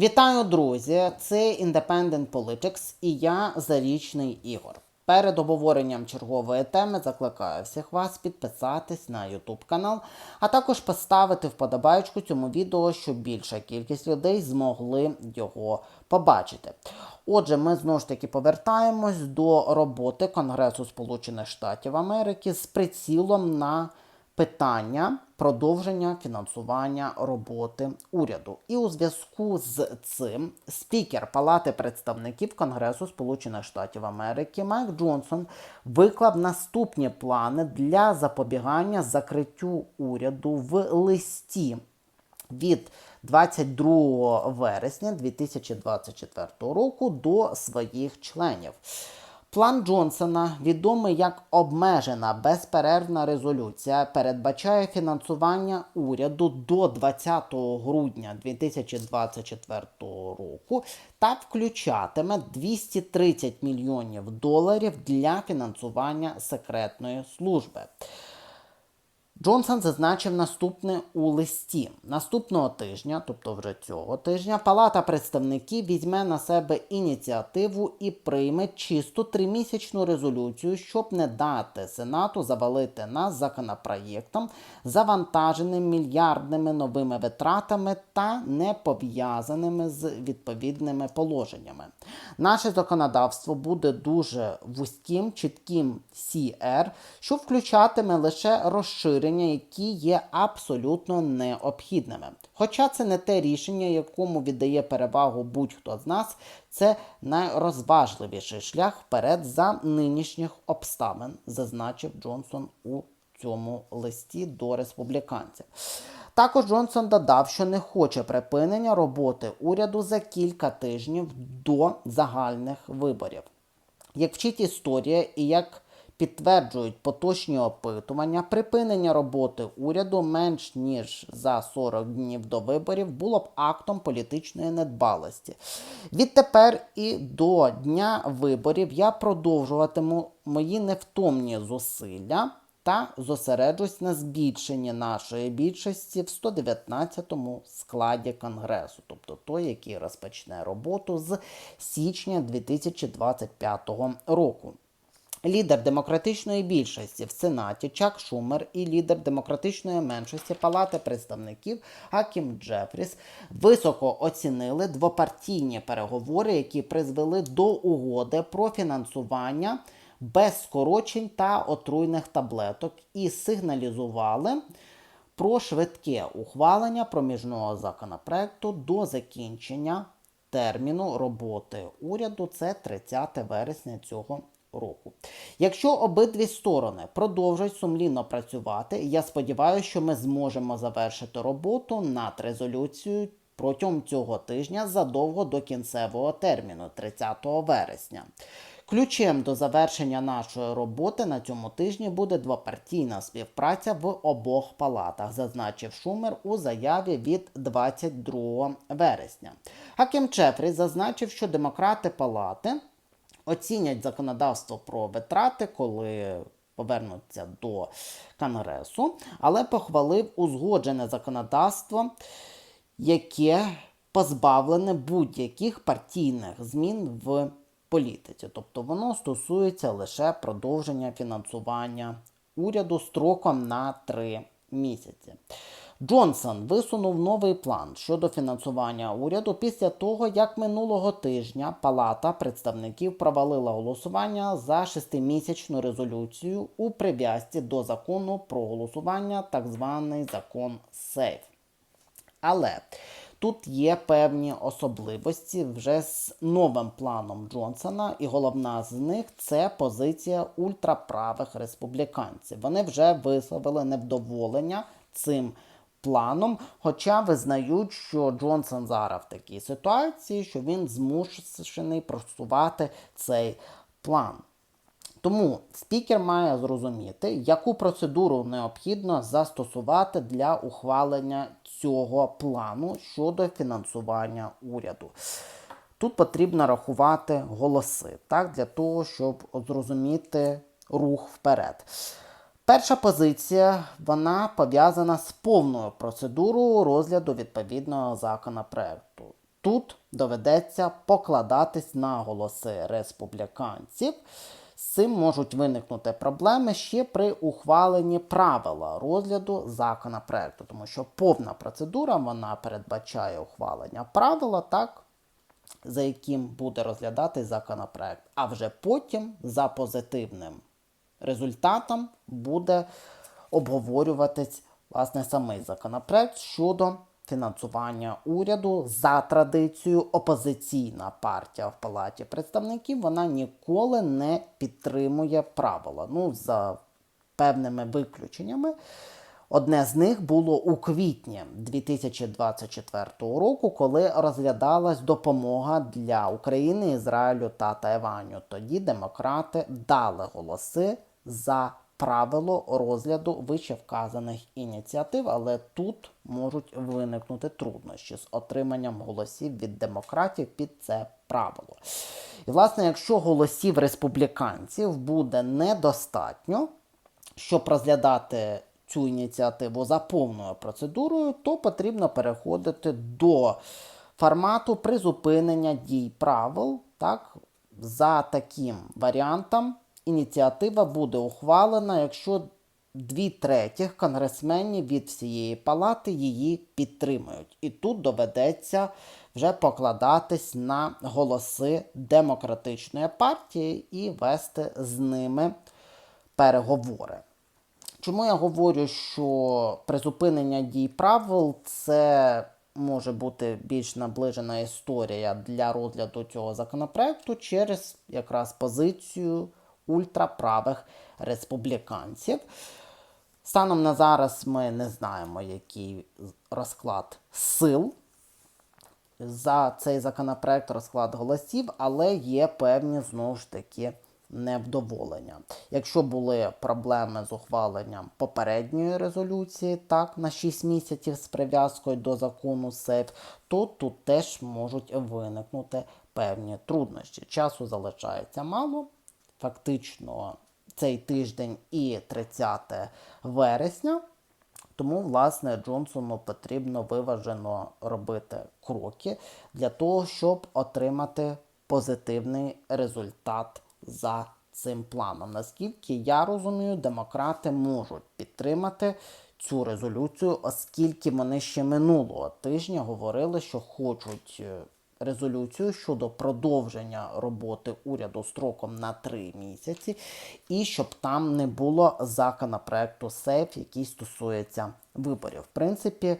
Вітаю, друзі! Це Independent Politics і я Зарічний Ігор. Перед обговоренням чергової теми закликаю всіх вас підписатись на YouTube канал, а також поставити вподобайку цьому відео, щоб більша кількість людей змогли його побачити. Отже, ми знову ж таки повертаємось до роботи Конгресу Сполучених Штатів Америки з прицілом на питання продовження фінансування роботи уряду. І у зв'язку з цим спікер Палати представників Конгресу Сполучених Штатів Америки Майк Джонсон виклав наступні плани для запобігання закриттю уряду в листі від 22 вересня 2024 року до своїх членів. План Джонсона, відомий як обмежена безперервна резолюція, передбачає фінансування уряду до 20 грудня 2024 року та включатиме 230 мільйонів доларів для фінансування секретної служби. Джонсон зазначив наступне у листі. Наступного тижня, тобто вже цього тижня, Палата представників візьме на себе ініціативу і прийме чисту тримісячну резолюцію, щоб не дати Сенату завалити нас законопроєктом, завантаженим мільярдними новими витратами та не пов'язаними з відповідними положеннями. Наше законодавство буде дуже вузьким, чітким CR, що включатиме лише розширення, які є абсолютно необхідними. Хоча це не те рішення, якому віддає перевагу будь-хто з нас, це найрозважливіший шлях вперед за нинішніх обставин, зазначив Джонсон у цьому листі до республіканців. Також Джонсон додав, що не хоче припинення роботи уряду за кілька тижнів до загальних виборів. Як вчить історія і як підтверджують поточні опитування, припинення роботи уряду менш ніж за 40 днів до виборів було б актом політичної недбалості. Відтепер і до дня виборів я продовжуватиму мої невтомні зусилля та зосереджусь на збільшенні нашої більшості в 119-му складі Конгресу, тобто той, який розпочне роботу з січня 2025 року. Лідер демократичної більшості в Сенаті Чак Шумер і лідер демократичної меншості Палати представників Акім Джефріс високо оцінили двопартійні переговори, які призвели до угоди про фінансування без скорочень та отруйних таблеток, і сигналізували про швидке ухвалення проміжного законопроекту до закінчення терміну роботи уряду. Це 30 вересня цього року. Якщо обидві сторони продовжують сумлінно працювати, я сподіваюся, що ми зможемо завершити роботу над резолюцією протягом цього тижня задовго до кінцевого терміну 30 вересня. Ключем до завершення нашої роботи на цьому тижні буде двопартійна співпраця в обох палатах, зазначив Шумер у заяві від 22 вересня. Хакім Чефрі зазначив, що демократи палати оцінять законодавство про витрати, коли повернуться до Конгресу, але похвалив узгоджене законодавство, яке позбавлене будь-яких партійних змін в політиці. Тобто воно стосується лише продовження фінансування уряду строком на три місяці. Джонсон висунув новий план щодо фінансування уряду після того, як минулого тижня Палата представників провалила голосування за шестимісячну резолюцію у прив'язці до закону про голосування, так званий закон СЕЙФ. Але тут є певні особливості вже з новим планом Джонсона, і головна з них це позиція ультраправих республіканців. Вони вже висловили невдоволення цим планом, хоча визнають, що Джонсон зараз в такій ситуації, що він змушений просувати цей план. Тому спікер має зрозуміти, яку процедуру необхідно застосувати для ухвалення цього плану щодо фінансування уряду. Тут потрібно рахувати голоси, так, для того, щоб зрозуміти рух вперед. Перша позиція вона пов'язана з повною процедурою розгляду відповідного законопроекту. тут доведеться покладатись на голоси республіканців. З цим можуть виникнути проблеми ще при ухваленні правила розгляду законопроекту, тому що повна процедура вона передбачає ухвалення правила, так, за яким буде розглядати законопроект. А вже потім за позитивним результатом буде обговорюватись власне самий законопроект щодо фінансування уряду за традицією. Опозиційна партія в Палаті представників вона ніколи не підтримує правила. Ну, за певними виключеннями. Одне з них було у квітні 2024 року, коли розглядалась допомога для України, Ізраїлю та Тайваню. Тоді демократи дали голоси за правило розгляду вищевказаних ініціатив, але тут можуть виникнути труднощі з отриманням голосів від демократів під це правило. І, власне, якщо голосів республіканців буде недостатньо, щоб розглядати цю ініціативу за повною процедурою, то потрібно переходити до формату призупинення дій правил. Так? За таким варіантом ініціатива буде ухвалена, якщо дві третіх конгресменів від всієї палати її підтримують. І тут доведеться вже покладатись на голоси демократичної партії і вести з ними переговори. Чому я говорю, що призупинення дій правил це може бути більш наближена історія для розгляду цього законопроекту через якраз позицію ультраправих республіканців. Станом на зараз ми не знаємо, який розклад сил за цей законопроект розклад голосів, але є певні знову ж таки невдоволення. Якщо були проблеми з ухваленням попередньої резолюції, так, на 6 місяців з прив'язкою до закону СЕФ, то тут теж можуть виникнути певні труднощі. Часу залишається мало. Фактично цей тиждень і 30 вересня. Тому, власне, Джонсону потрібно виважено робити кроки для того, щоб отримати позитивний результат за цим планом. Наскільки я розумію, демократи можуть підтримати цю резолюцію, оскільки вони ще минулого тижня говорили, що хочуть е, резолюцію щодо продовження роботи уряду строком на три місяці, і щоб там не було законопроекту СЕФ, який стосується виборів. В принципі,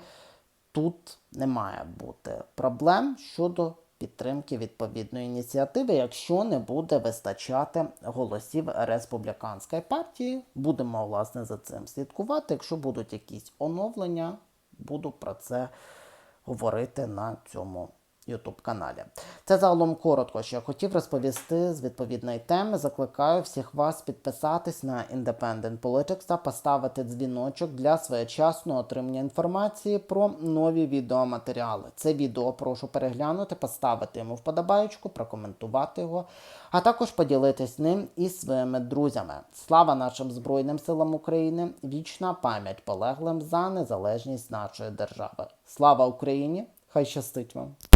тут не має бути проблем щодо підтримки відповідної ініціативи, якщо не буде вистачати голосів республіканської партії. Будемо власне за цим слідкувати. Якщо будуть якісь оновлення, буду про це говорити на цьому YouTube каналі. Це загалом коротко, що я хотів розповісти з відповідної теми. Закликаю всіх вас підписатись на Independent Politics та поставити дзвіночок для своєчасного отримання інформації про нові відеоматеріали. Це відео прошу переглянути, поставити йому вподобаючку, прокоментувати його, а також поділитись ним із своїми друзями. Слава нашим Збройним силам України! Вічна пам'ять полеглим за незалежність нашої держави. Слава Україні! Хай щастить вам!